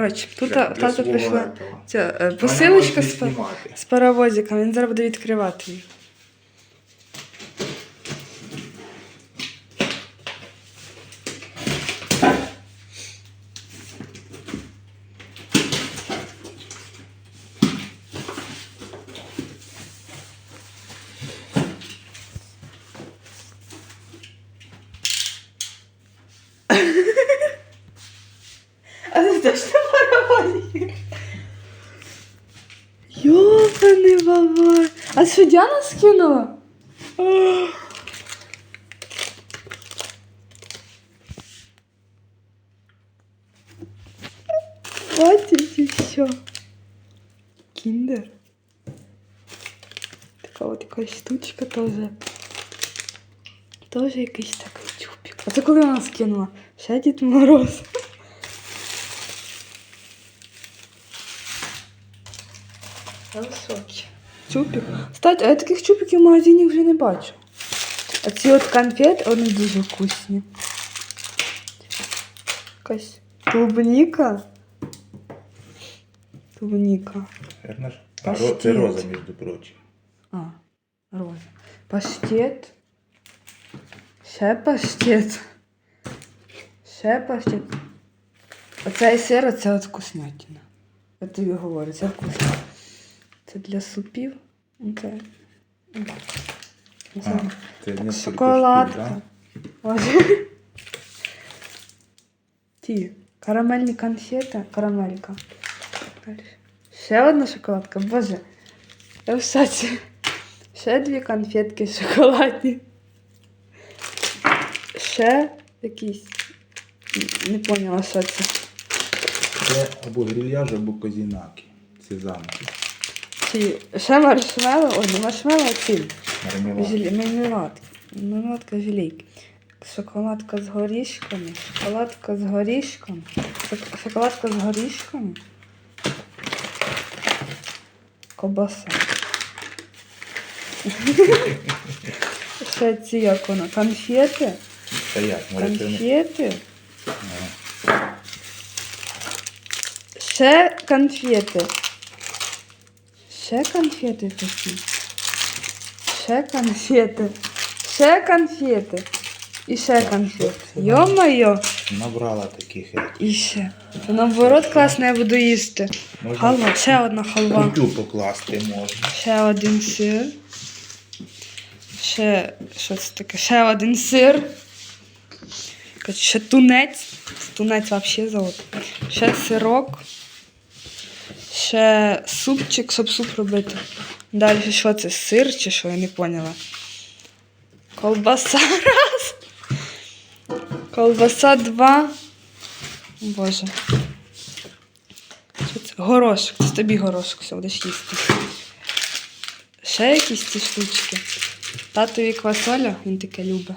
Коротше, тут та- для тато свого прийшла этого. ця е, посилочка з, знімати. з паровозиком, він зараз буде відкривати її. А це точно паровозик? Ёбаный бабай. А що Діана скинула? А. Хватить і все. Кіндер. Така от якась штучка теж. Теж якийсь такий чупик. А це коли вона скинула? Ще Дід Мороз. Я в. Чупик. Кстати, а я таких чупиків в магазині вже не бачу. А ці от конфети, вони дуже вкусні. Якась клубніка. Клубніка. А. Це роза, між прочим. А, роза. Паштет. Ще паштет. Ще паштет. Оцей сир, оце от вкуснятина. Я тобі говорю, це вкусно. Це для супів. Оце. А, Це. це не Шоколадка. Боже. Ті. Карамельні конфети. Карамелька. Ще одна шоколадка. Боже. Я в шоці. Ще дві конфетки шоколадні. Ще якісь. Не поняла, що це. Це або грильяж, або козінаки. Це замки. Ці. Ще маршмело. Ой, не маршмело, а ці. Мармелад. Мармеладки. Мармеладка желейки. Шоколадка з горішками. Шоколадка з горішками. Шок- Шоколадка з горішками. Кобаса. Ще ці як воно. Конфети. Та як? Може це не... Конфети. Ще конфети. Ще конфети такі. Ще конфети. Ще конфети. І ще конфети. Йо-моє. Набрала таких. як. І ще. Це наоборот класно я буду їсти. Можна Халва. Ще одна халва. кутю покласти можна. Ще один сир. Ще що це таке? Ще один сир. Ще тунець. Тунець взагалі золото. Ще сирок. Ще супчик, щоб суп робити. Далі що це? Сир чи що? Я не поняла. Колбаса раз. Колбаса два. Боже. Що це? Горошок. Це тобі горошок, все, будеш їсти. Ще якісь ці штучки. Татові квасоля, він таке любить.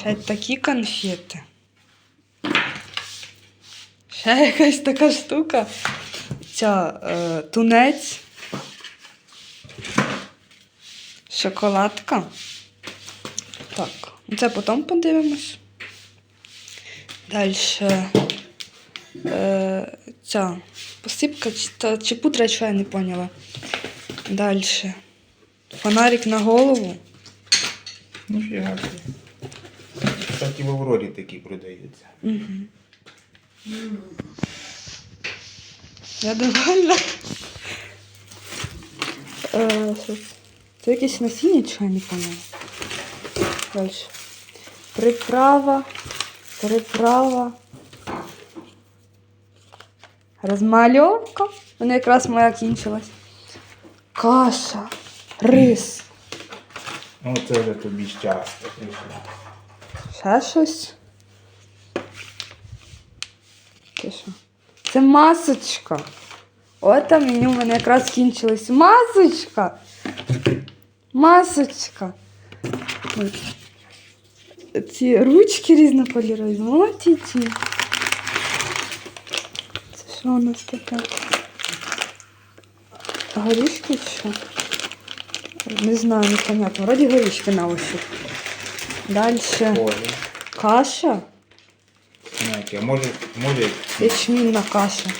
Ще такі конфети. Ще якась така штука. Ця е, тунець. Шоколадка. Так, ну це потім подивимось. Далі. Е, ця посипка чи, та, чи пудра, що я не поняла. Далі. Фонарик на голову. Ну фіга. собі. Кстати, в Аврорі такі продаються. Угу. Я довольна. Е, це? Якесь насіння, чи я не поняла. Далі. Приправа. Приправа. Розмальовка. Вона якраз моя кінчилась. Каша. Рис. Ну це вже тобі щастя. Ще щось. Це що? Це масочка. От там меню в мене якраз кінчилось. Масочка. Масочка. Ой. Ці ручки різнокольорові. Моті ті. Це що у нас таке? Горішки що? Не знаю, непонятно. Вроді горішки на ощупь. Дальше. Каша. Знаєте, а може, може, Ячмінна каша.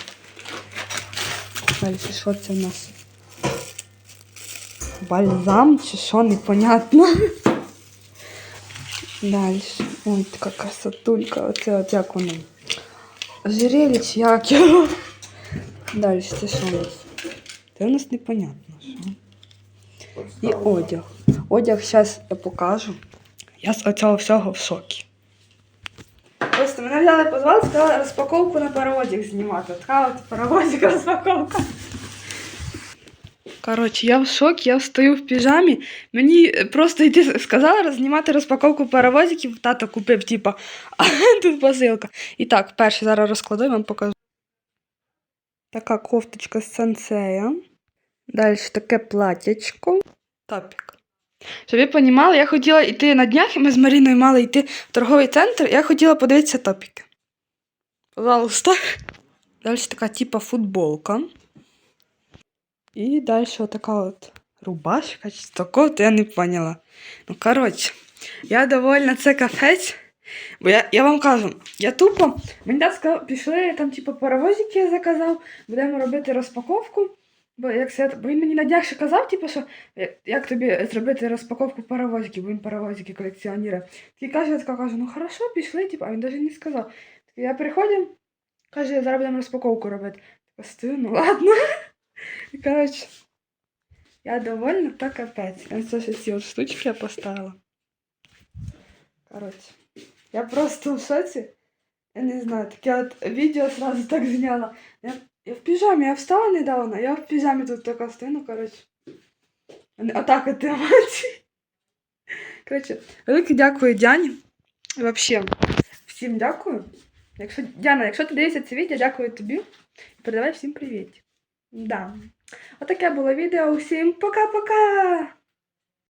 Далі, що це в нас? Бальзам чи що, непонятно. Далі. Ой, така красотулька. Оце от як воно. Ожерелье чи як його. Далі, це що у нас? Це у нас непонятно. Що? І одяг. Одяг зараз я покажу. Я з оцього всього в шокі. Взяли позвали, сказали розпаковку на паровозик знімати. Така от паровозик розпаковка. Коротше, я в шокі, я стою в піжамі. Мені просто йти сказали знімати розпаковку паровозиків. Тато купив, типа, а тут посилка. І так, перше зараз розкладу і вам покажу. Така кофточка з сенсея. Далі таке платячко. Топік. Щоб ви розуміли, я хотіла йти на днях, і ми з Маріною мали йти в торговий центр, я хотіла подивитися топіки. Пожалуйста. Далі така типа футболка. І далі отака от рубашка, чи такого, то я не поняла. Ну, коротше, я довольна це кафець. Бо я, я вам кажу, я тупо, мені так сказав, пішли, там, типу, паровозики я заказав, будемо робити розпаковку. Бо, як це, бо він мені на днях ще казав, типу, що як, як тобі зробити розпаковку паровозиків, бо він паровозики колекціонує. Такий каже, я така кажу, ну хорошо, пішли, типу, а він навіть не сказав. Такий, я приходжу, каже, зараз будемо розпаковку робити. Така стою, ну ладно. І коротше, я довольна, та капець. Я це ще ці от штучки я поставила. Коротше, я просто в шоці. Я не знаю, таке от відео сразу так зняла. Я, я в піжамі, я встала недавно, я в піжамі тут така стою, ну. Отак от емоції. Коротше, велике дякую Дяні. Взагалі, всім дякую. Якщо, Дяна, якщо ти дивишся це відео, дякую тобі. І передавай всім привіт. Да. Отаке було відео. Усім пока-пока!